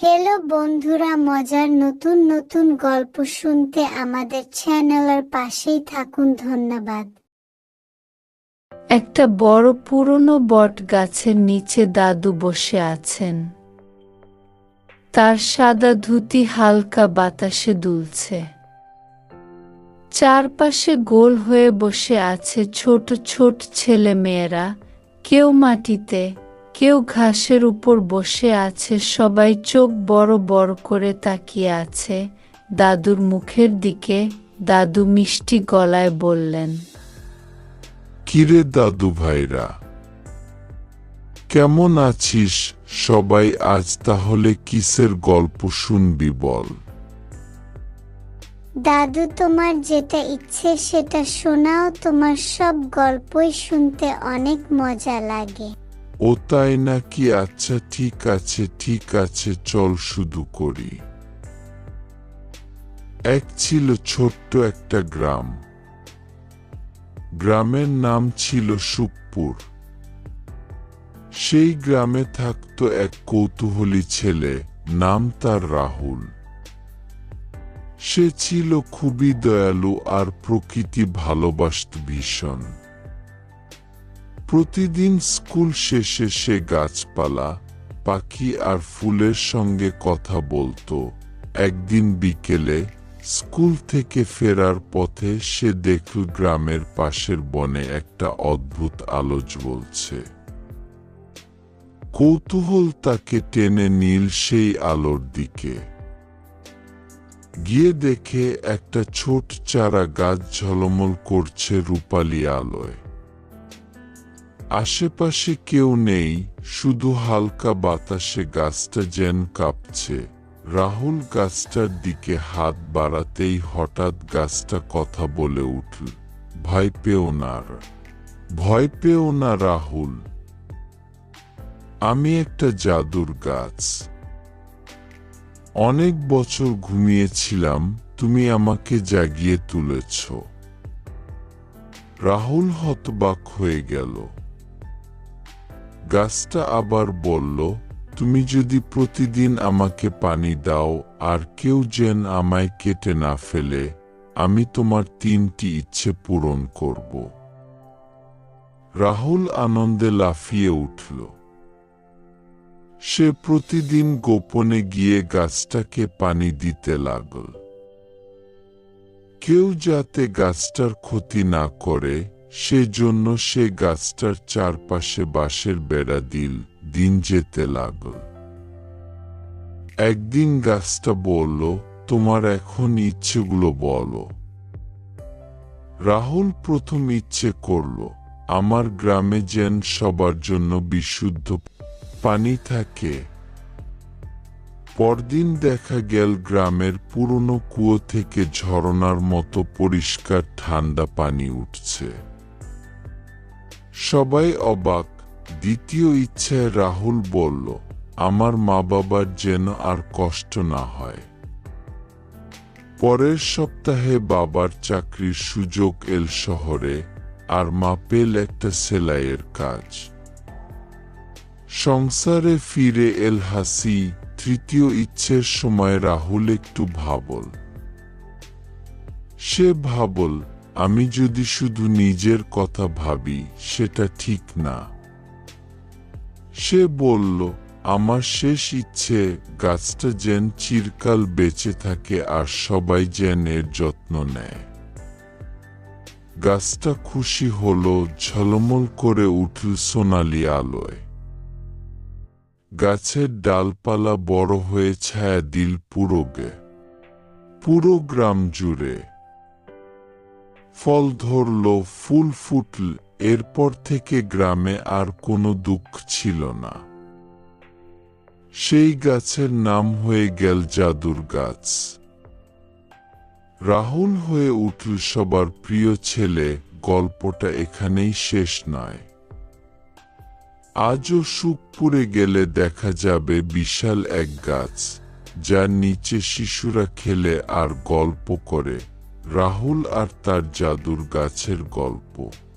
Hello বন্ধুরা, মজার নতুন নতুন গল্প শুনতে আমাদের চ্যানেলের পাশেই থাকুন, ধন্যবাদ। একটা বড় পুরনো বট গাছের নিচে দাদু বসে আছেন। তার সাদা ধুতি হালকা বাতাসে দুলছে। চারপাশে গোল হয়ে বসে আছে ছোট ছোট ছেলে মেয়েরা কেউ মাটিতে কেউ ঘাসের উপর বসে আছে সবাই চোখ বড় বড় করে তাকিয়ে আছে। দাদুর মুখের দিকে দাদু মিষ্টি গলায় বললেন কিরে দাদু ভাইরা কেমন আছিস? সবাই আজ তাহলে কিসের গল্প শুনবি বল? দাদু তোমার যেটা ইচ্ছে সেটা শোনাও তোমার সব গল্পই শুনতে অনেক মজা লাগে। ও তাই নাকি আচ্ছা ঠিক আছে ঠিক আছে, চল শুধু করি। এক ছিল ছোট্ট একটা গ্রাম। গ্রামের নাম ছিল সুখপুর। সেই গ্রামে থাকতো এক কৌতূহলী ছেলে, নাম তার রাহুল। সে ছিল খুবই দয়ালু আর প্রকৃতি ভালোবাসত ভীষণ। প্রতিদিন স্কুল শেষে সে গাছপালা, পাখি আর ফুলের সঙ্গে কথা বলতো। একদিন বিকেলে স্কুল থেকে ফেরার পথে সে দেখল গ্রামের পাশের বনে একটা অদ্ভুত আলো জ্বলছে। কৌতূহল তাকে টেনে নীল সেই আলোর দিকে। গিয়ে দেখে একটা ছোট চারা গাছ ঝলমল করছে রূপালি আলোয়। আশেপাশে কেউ নেই, শুধু হালকা বাতাসে গাছটা যেন কাঁপছে। রাহুল গাছটার দিকে হাত বাড়াতেই হঠাৎ গাছটা কথা বলে উঠল, ভয় পেও না ভয় পেও না রাহুল। আমি একটা জাদুর গাছ। অনেক বছর ঘুমিয়েছিলাম, তুমি আমাকে জাগিয়ে তুলেছ রাহুল হতবাক হয়ে গেল। গাছটা আবার বলল, তুমি যদি প্রতিদিন আমাকে পানি দাও, আর কেউ যেন আমায় কেটে না ফেলে, আমি তোমার তিনটি ইচ্ছে পূরণ করব। রাহুল আনন্দে লাফিয়ে উঠল। সে প্রতিদিন গোপনে গিয়ে গাছটাকে পানি দিতে লাগল। কেউ যাতে গাছটার ক্ষতি না করে সেজন্য সে গাছটার চারপাশে বাঁশের বেড়া দিল, দিন যেতে লাগল। একদিন গাছটা বলল, তোমার এখন ইচ্ছেগুলো বলো। রাহুল প্রথম ইচ্ছে করল, আমার গ্রামে যেন সবার জন্য বিশুদ্ধ পানি থাকে। পরদিন দেখা গেল গ্রামের পুরনো কুয়ো থেকে ঝরনার মতো পরিষ্কার ঠান্ডা পানি উঠছে। সবাই অবাক। দ্বিতীয় ইচ্ছায় রাহুল বলল, আমার মা বাবার যেন আর কষ্ট না হয়। পরের সপ্তাহে বাবার চাকরির সুযোগ এল শহরে আর মা পেল একটা সেলাইয়ের কাজ। সংসারে ফিরে এল হাসি, তৃতীয় ইচ্ছের সময় রাহুল একটু ভাবল। সে ভাবল আমি যদি শুধু নিজের কথা ভাবি, সেটা ঠিক না। সে বলল, আমার শেষ ইচ্ছে, গাছটা যেন চিরকাল বেঁচে থাকে আর সবাই যেন এর যত্ন নেয়। গাছটা খুশি হল, ঝলমল করে উঠল সোনালি আলোয়। গাছের ডালপালা বড় হয়ে ছায়া দিল পুরোগে। পুরো গ্রাম জুড়ে। ফল ধরল, ফুল ফুটল, এরপর থেকে গ্রামে আর কোনো দুঃখ ছিল না। সেই গাছের নাম হয়ে গেল জাদুর গাছ। রাহুল হয়ে উঠল সবার প্রিয় ছেলে, গল্পটা এখানেই শেষ নয়। আজও সুখপুরে গেলে দেখা যাবে বিশাল এক গাছ, যার নিচে শিশুরা খেলে আর গল্প করে। রাহুল আর তার জাদুর গাছের গল্প।